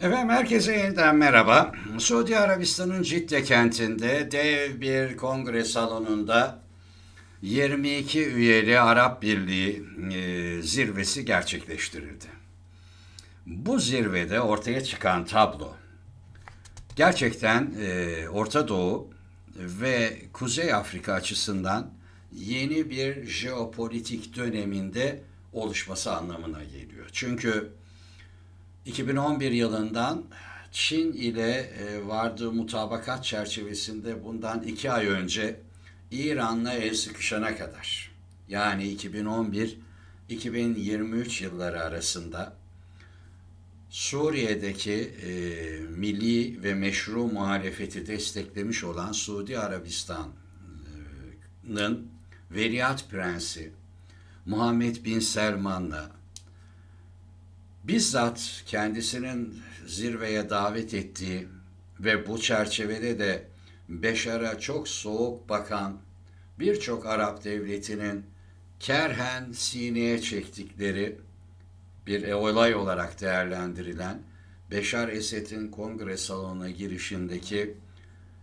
Efendim herkese yeniden merhaba. Suudi Arabistan'ın Cidde kentinde dev bir kongre salonunda 22 üyeli Arap Birliği e, zirvesi gerçekleştirildi. Bu zirvede ortaya çıkan tablo gerçekten e, Orta Doğu ve Kuzey Afrika açısından yeni bir jeopolitik döneminde oluşması anlamına geliyor. Çünkü 2011 yılından Çin ile e, vardığı mutabakat çerçevesinde bundan iki ay önce İran'la el sıkışana kadar yani 2011-2023 yılları arasında Suriye'deki e, milli ve meşru muhalefeti desteklemiş olan Suudi Arabistan'ın Veliaht Prensi Muhammed Bin Selman'la bizzat kendisinin zirveye davet ettiği ve bu çerçevede de Beşar'a çok soğuk bakan birçok Arap devletinin kerhen sineye çektikleri bir olay olarak değerlendirilen Beşar Esed'in kongre salonuna girişindeki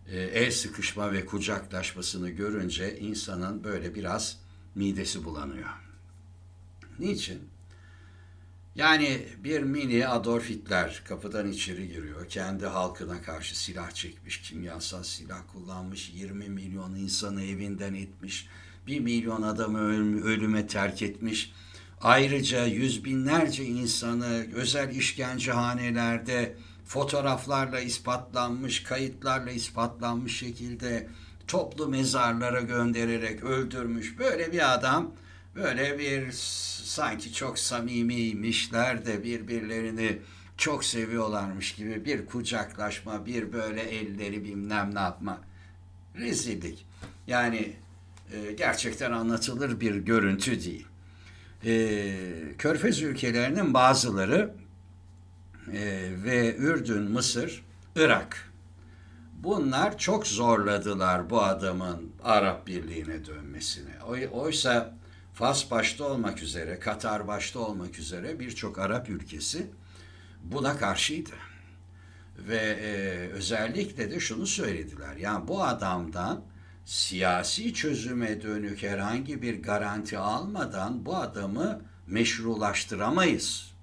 e, el sıkışma ve kucaklaşmasını görünce insanın böyle biraz midesi bulanıyor. Niçin? Yani bir mini Adolf Hitler kapıdan içeri giriyor. Kendi halkına karşı silah çekmiş, kimyasal silah kullanmış, 20 milyon insanı evinden etmiş, 1 milyon adamı ölüme terk etmiş. Ayrıca yüz binlerce insanı özel işkencehanelerde fotoğraflarla ispatlanmış, kayıtlarla ispatlanmış şekilde toplu mezarlara göndererek öldürmüş. Böyle bir adam böyle bir sanki çok samimiymişler de birbirlerini çok seviyorlarmış gibi bir kucaklaşma, bir böyle elleri bilmem ne yapma. Rezillik. Yani e, gerçekten anlatılır bir görüntü değil. E, Körfez ülkelerinin bazıları e, ve Ürdün, Mısır, Irak bunlar çok zorladılar bu adamın Arap Birliği'ne dönmesini. Oysa Fas başta olmak üzere, Katar başta olmak üzere birçok Arap ülkesi buna karşıydı. Ve e, özellikle de şunu söylediler. Yani bu adamdan siyasi çözüme dönük herhangi bir garanti almadan bu adamı meşrulaştıramayız.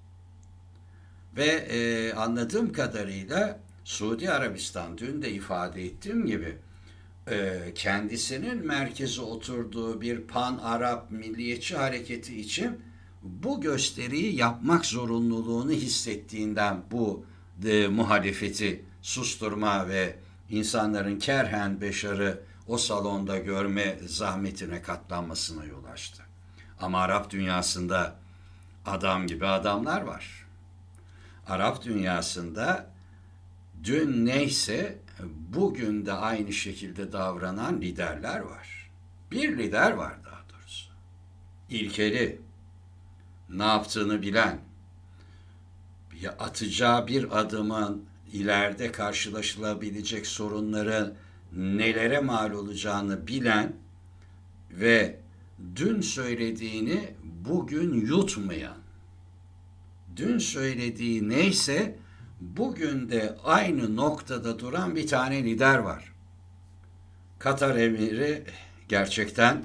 Ve e, anladığım kadarıyla Suudi Arabistan dün de ifade ettiğim gibi kendisinin merkeze oturduğu bir pan-Arap milliyetçi hareketi için bu gösteriyi yapmak zorunluluğunu hissettiğinden bu e, muhalefeti susturma ve insanların kerhen beşarı o salonda görme zahmetine katlanmasına yol açtı. Ama Arap dünyasında adam gibi adamlar var. Arap dünyasında dün neyse bugün de aynı şekilde davranan liderler var. Bir lider var daha doğrusu. İlkeli, ne yaptığını bilen, atacağı bir adımın ileride karşılaşılabilecek sorunları nelere mal olacağını bilen ve dün söylediğini bugün yutmayan, dün söylediği neyse bugün de aynı noktada duran bir tane lider var. Katar emiri gerçekten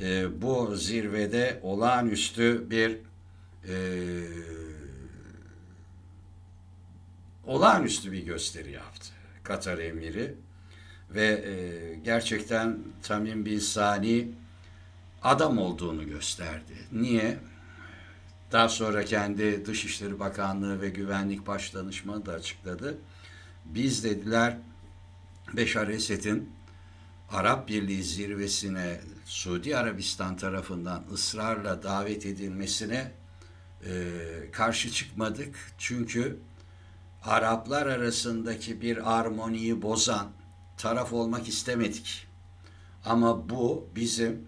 e, bu zirvede olağanüstü bir e, olağanüstü bir gösteri yaptı. Katar emiri ve e, gerçekten Tamim Bin Sani adam olduğunu gösterdi. Niye? Daha sonra kendi Dışişleri Bakanlığı ve Güvenlik Başdanışmanı da açıkladı. Biz dediler Beşar Esed'in Arap Birliği zirvesine Suudi Arabistan tarafından ısrarla davet edilmesine e, karşı çıkmadık. Çünkü Araplar arasındaki bir armoniyi bozan taraf olmak istemedik. Ama bu bizim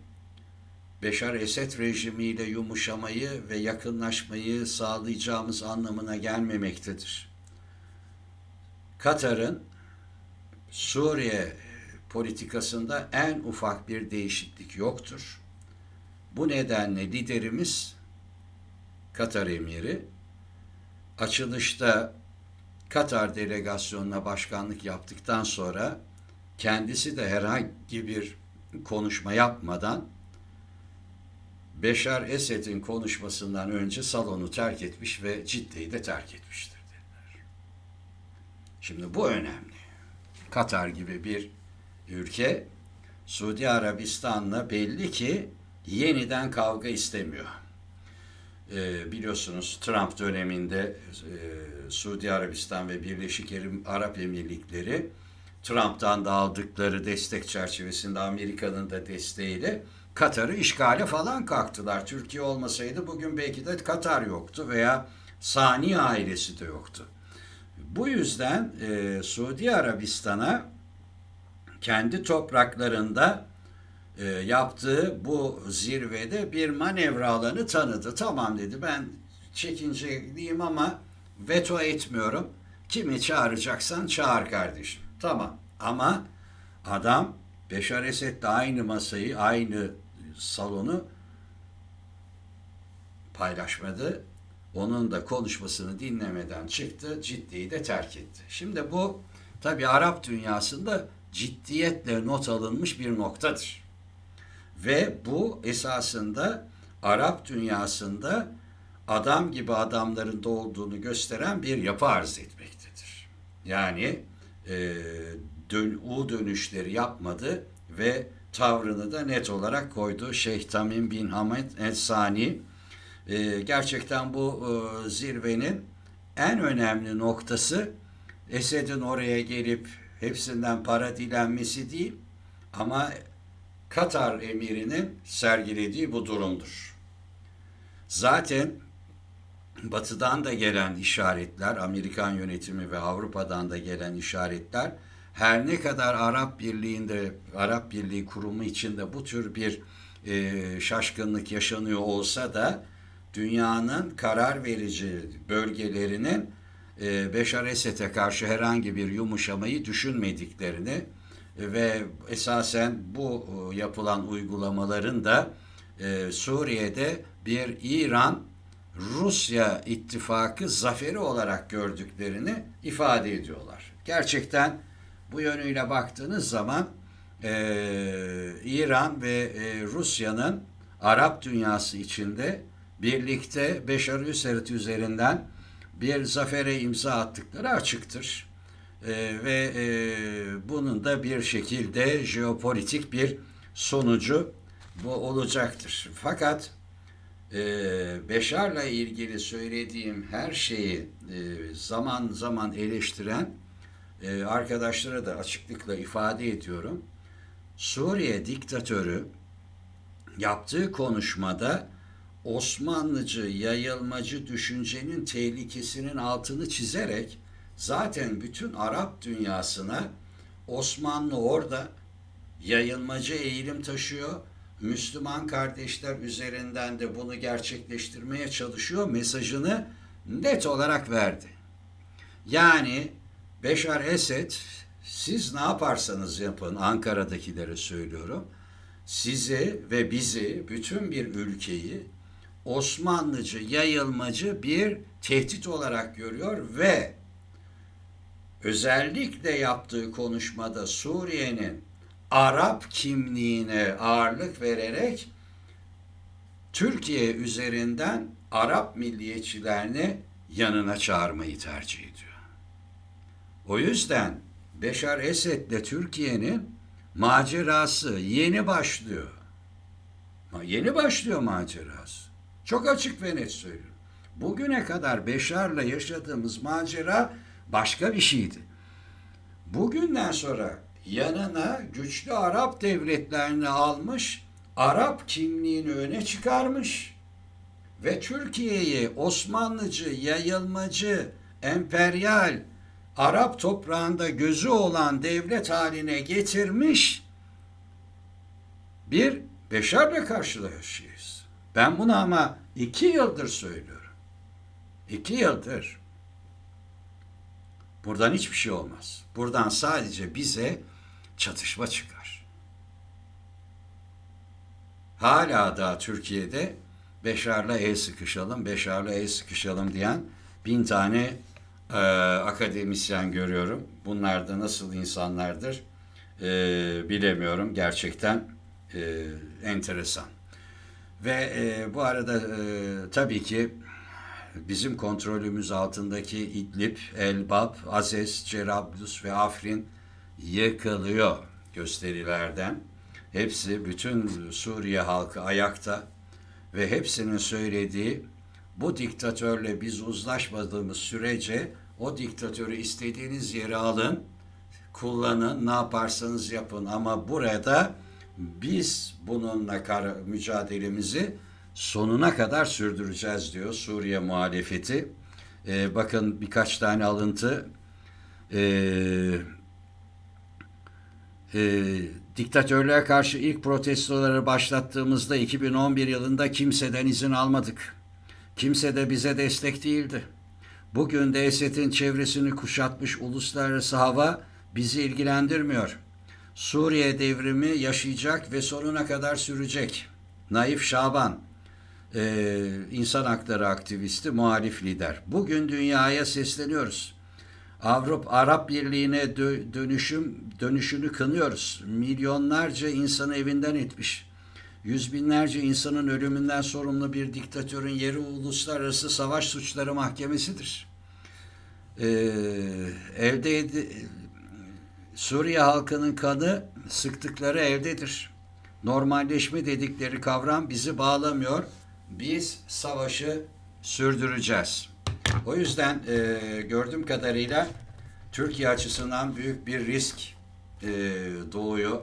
Beşar Esed rejimiyle yumuşamayı ve yakınlaşmayı sağlayacağımız anlamına gelmemektedir. Katar'ın Suriye politikasında en ufak bir değişiklik yoktur. Bu nedenle liderimiz Katar emiri açılışta Katar delegasyonuna başkanlık yaptıktan sonra kendisi de herhangi bir konuşma yapmadan Beşar Esed'in konuşmasından önce salonu terk etmiş ve Cidde'yi de terk etmiştir dediler. Şimdi bu önemli. Katar gibi bir ülke Suudi Arabistan'la belli ki yeniden kavga istemiyor. Ee, biliyorsunuz Trump döneminde e, Suudi Arabistan ve Birleşik Arap Emirlikleri Trump'tan da aldıkları destek çerçevesinde Amerika'nın da desteğiyle Katar'ı işgale falan kalktılar. Türkiye olmasaydı bugün belki de Katar yoktu veya Sani ailesi de yoktu. Bu yüzden e, Suudi Arabistan'a kendi topraklarında e, yaptığı bu zirvede bir manevra alanı tanıdı. Tamam dedi ben çekinceliyim ama veto etmiyorum. Kimi çağıracaksan çağır kardeşim. Tamam ama adam Beşar Esed'le aynı masayı, aynı salonu paylaşmadı. Onun da konuşmasını dinlemeden çıktı, ciddiyi de terk etti. Şimdi bu tabi Arap dünyasında ciddiyetle not alınmış bir noktadır. Ve bu esasında Arap dünyasında adam gibi adamların da olduğunu gösteren bir yapı arz etmektedir. Yani e, dön, U dönüşleri yapmadı ve tavrını da net olarak koydu. Şeyh Tamim bin Hamed El Sani e, gerçekten bu e, zirvenin en önemli noktası Esed'in oraya gelip hepsinden para dilenmesi değil ama Katar emirinin sergilediği bu durumdur. Zaten batıdan da gelen işaretler, Amerikan yönetimi ve Avrupa'dan da gelen işaretler her ne kadar Arap Birliği'nde, Arap Birliği kurumu içinde bu tür bir e, şaşkınlık yaşanıyor olsa da dünyanın karar verici bölgelerinin e, Beşar Esed'e karşı herhangi bir yumuşamayı düşünmediklerini ve esasen bu e, yapılan uygulamaların da e, Suriye'de bir İran Rusya ittifakı zaferi olarak gördüklerini ifade ediyorlar. Gerçekten bu yönüyle baktığınız zaman e, İran ve e, Rusya'nın Arap dünyası içinde birlikte Beşar Üserit üzerinden bir zafere imza attıkları açıktır. E, ve e, bunun da bir şekilde jeopolitik bir sonucu bu olacaktır. Fakat e, Beşar'la ilgili söylediğim her şeyi e, zaman zaman eleştiren e, arkadaşlara da açıklıkla ifade ediyorum. Suriye diktatörü yaptığı konuşmada Osmanlıcı, yayılmacı düşüncenin tehlikesinin altını çizerek zaten bütün Arap dünyasına Osmanlı orada yayılmacı eğilim taşıyor. Müslüman kardeşler üzerinden de bunu gerçekleştirmeye çalışıyor mesajını net olarak verdi. Yani Beşar Esed siz ne yaparsanız yapın Ankara'dakilere söylüyorum. Sizi ve bizi bütün bir ülkeyi Osmanlıcı, yayılmacı bir tehdit olarak görüyor ve özellikle yaptığı konuşmada Suriye'nin Arap kimliğine ağırlık vererek Türkiye üzerinden Arap milliyetçilerini yanına çağırmayı tercih ediyor. O yüzden Beşar Esed'le Türkiye'nin macerası yeni başlıyor. Yeni başlıyor macerası. Çok açık ve net söylüyorum. Bugüne kadar Beşar'la yaşadığımız macera başka bir şeydi. Bugünden sonra yanına güçlü Arap devletlerini almış, Arap kimliğini öne çıkarmış ve Türkiye'yi Osmanlıcı, yayılmacı, emperyal, Arap toprağında gözü olan devlet haline getirmiş bir Beşar'la karşılaşıyoruz. Ben bunu ama iki yıldır söylüyorum. İki yıldır. Buradan hiçbir şey olmaz. Buradan sadece bize çatışma çıkar. Hala da Türkiye'de Beşar'la el sıkışalım, Beşar'la el sıkışalım diyen bin tane e, akademisyen görüyorum. Bunlar da nasıl insanlardır e, bilemiyorum. Gerçekten e, enteresan. Ve e, bu arada e, tabii ki bizim kontrolümüz altındaki İdlib, Elbap, Azez, Cerablus ve Afrin yıkılıyor gösterilerden. Hepsi bütün Suriye halkı ayakta ve hepsinin söylediği bu diktatörle biz uzlaşmadığımız sürece o diktatörü istediğiniz yere alın, kullanın, ne yaparsanız yapın ama burada biz bununla mücadelemizi sonuna kadar sürdüreceğiz diyor Suriye muhalefeti. Ee, bakın birkaç tane alıntı. Ee, e, diktatörlüğe karşı ilk protestoları başlattığımızda 2011 yılında kimseden izin almadık. Kimse de bize destek değildi. Bugün de Esed'in çevresini kuşatmış uluslararası hava bizi ilgilendirmiyor. Suriye devrimi yaşayacak ve sonuna kadar sürecek. Naif Şaban, e, insan hakları aktivisti, muhalif lider. Bugün dünyaya sesleniyoruz. Avrupa Arap Birliği'ne dö- dönüşüm dönüşünü kınıyoruz. Milyonlarca insanı evinden etmiş. Yüz binlerce insanın ölümünden sorumlu bir diktatörün yeri uluslararası savaş suçları mahkemesidir. Ee, elde Suriye halkının kanı sıktıkları evdedir. Normalleşme dedikleri kavram bizi bağlamıyor. Biz savaşı sürdüreceğiz. O yüzden e, gördüğüm kadarıyla Türkiye açısından büyük bir risk e, doğuyor.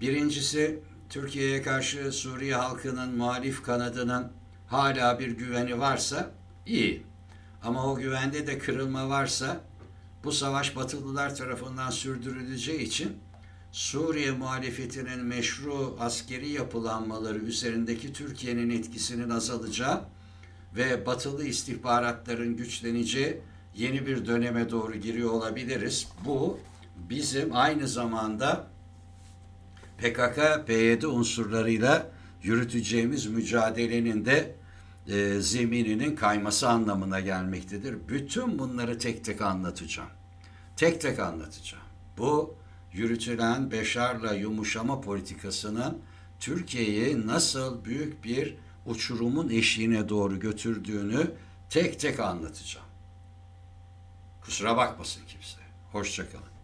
Birincisi Türkiye'ye karşı Suriye halkının muhalif kanadının hala bir güveni varsa iyi. Ama o güvende de kırılma varsa bu savaş Batılılar tarafından sürdürüleceği için Suriye muhalefetinin meşru askeri yapılanmaları üzerindeki Türkiye'nin etkisinin azalacağı ve batılı istihbaratların güçleneceği yeni bir döneme doğru giriyor olabiliriz. Bu bizim aynı zamanda PKK, PYD unsurlarıyla yürüteceğimiz mücadelenin de e, zemininin kayması anlamına gelmektedir. Bütün bunları tek tek anlatacağım. Tek tek anlatacağım. Bu yürütülen Beşar'la yumuşama politikasının Türkiye'yi nasıl büyük bir uçurumun eşiğine doğru götürdüğünü tek tek anlatacağım. Kusura bakmasın kimse. Hoşçakalın.